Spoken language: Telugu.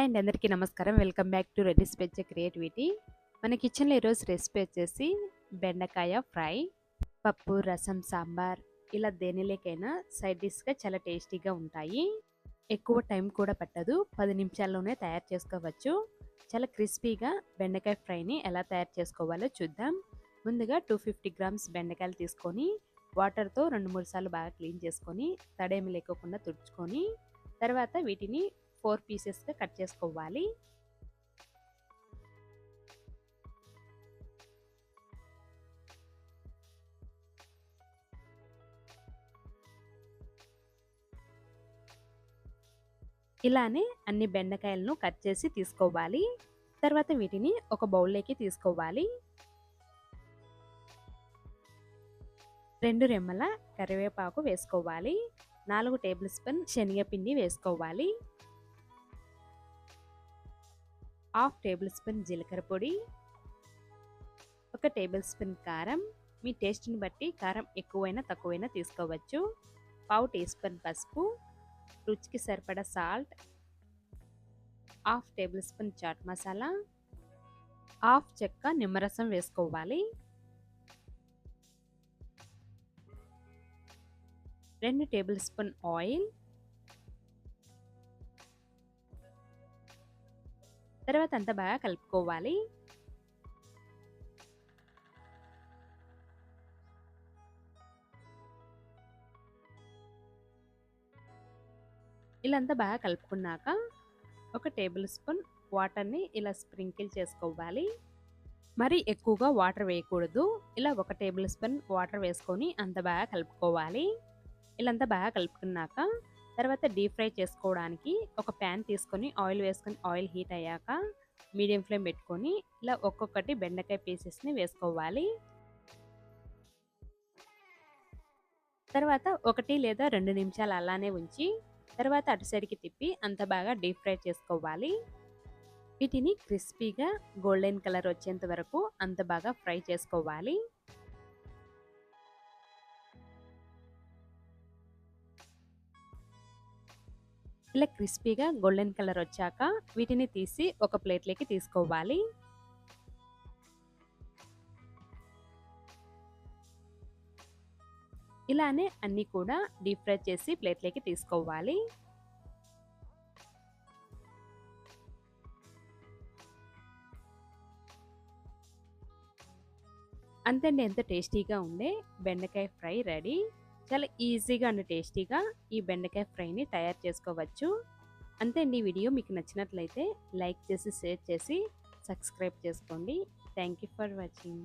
హాయ్ అండి అందరికీ నమస్కారం. వెల్కమ్ బ్యాక్ టు రెడీస్ స్పెచ్ క్రియేటివిటీ. మన కిచెన్లో ఈరోజు రెసిపీ వచ్చేసి బెండకాయ ఫ్రై పప్పు రసం సాంబార్ ఇలా దేనిలేకైనా సైడ్ డిష్గా చాలా టేస్టీగా ఉంటాయి. ఎక్కువ టైం కూడా పట్టదు. పది నిమిషాల్లోనే తయారు చేసుకోవచ్చు. చాలా క్రిస్పీగా బెండకాయ ఫ్రైని ఎలా తయారు చేసుకోవాలో చూద్దాం. ముందుగా టూ ఫిఫ్టీ గ్రామ్స్ బెండకాయలు తీసుకొని వాటర్తో రెండు మూడు సార్లు బాగా క్లీన్ చేసుకొని తడేమి లేకోకుండా తుడుచుకొని తర్వాత వీటిని ఫోర్ పీసెస్గా కట్ చేసుకోవాలి. ఇలానే అన్ని బెండకాయలను కట్ చేసి తీసుకోవాలి. తర్వాత వీటిని ఒక బౌల్లోకి తీసుకోవాలి. రెండు రెమ్మల కరివేపాకు వేసుకోవాలి. నాలుగు టేబుల్ స్పూన్ శనగపిండి వేసుకోవాలి. హాఫ్ టేబుల్ స్పూన్ జీలకర్ర పొడి ఒక టేబుల్ స్పూన్ కారం. మీ టేస్ట్ని బట్టి కారం ఎక్కువైనా తక్కువైనా తీసుకోవచ్చు. పావు టీ స్పూన్ పసుపు రుచికి సరిపడా salt half tablespoon chaat masala half చెక్క నిమ్మరసం వేసుకోవాలి. రెండు టేబుల్ స్పూన్ ఆయిల్ తర్వాత అంతా బాగా కలుపుకోవాలి. ఇలా అంతా బాగా కలుపుకున్నాక ఒక టేబుల్ స్పూన్ వాటర్ని ఇలా స్ప్రింకిల్ చేసుకోవాలి. మరి ఎక్కువగా వాటర్ వేయకూడదు. ఇలా ఒక టేబుల్ స్పూన్ వాటర్ వేసుకొని అంత బాగా కలుపుకోవాలి. ఇలా అంతా బాగా కలుపుకున్నాక తర్వాత డీప్ ఫ్రై చేసుకోవడానికి ఒక ప్యాన్ తీసుకొని ఆయిల్ వేసుకొని ఆయిల్ హీట్ అయ్యాక మీడియం ఫ్లేమ్ పెట్టుకొని ఇలా ఒక్కొక్కటి బెండకాయ పీసెస్ని వేసుకోవాలి. తర్వాత ఒకటి లేదా రెండు నిమిషాలు అలానే ఉంచి తర్వాత అటు సైడ్కి తిప్పి అంత బాగా డీప్ ఫ్రై చేసుకోవాలి. వీటిని క్రిస్పీగా గోల్డెన్ కలర్ వచ్చేంత వరకు అంత బాగా ఫ్రై చేసుకోవాలి. ఇలా క్రిస్పీగా గోల్డెన్ కలర్ వచ్చాక వీటిని తీసి ఒక ప్లేట్లోకి తీసుకోవాలి. ఇలానే అన్నీ కూడా డీప్ ఫ్రై చేసి ప్లేట్లోకి తీసుకోవాలి. అంతండి ఎంత టేస్టీగా ఉండే బెండకాయ ఫ్రై రెడీ. చాలా ఈజీగా అండ్ టేస్టీగా ఈ బెండకాయ ఫ్రైని తయారు చేసుకోవచ్చు. అంతే అండి ఈ వీడియో మీకు నచ్చినట్లయితే లైక్ చేసి షేర్ చేసి సబ్స్క్రైబ్ చేసుకోండి. Thank you for watching.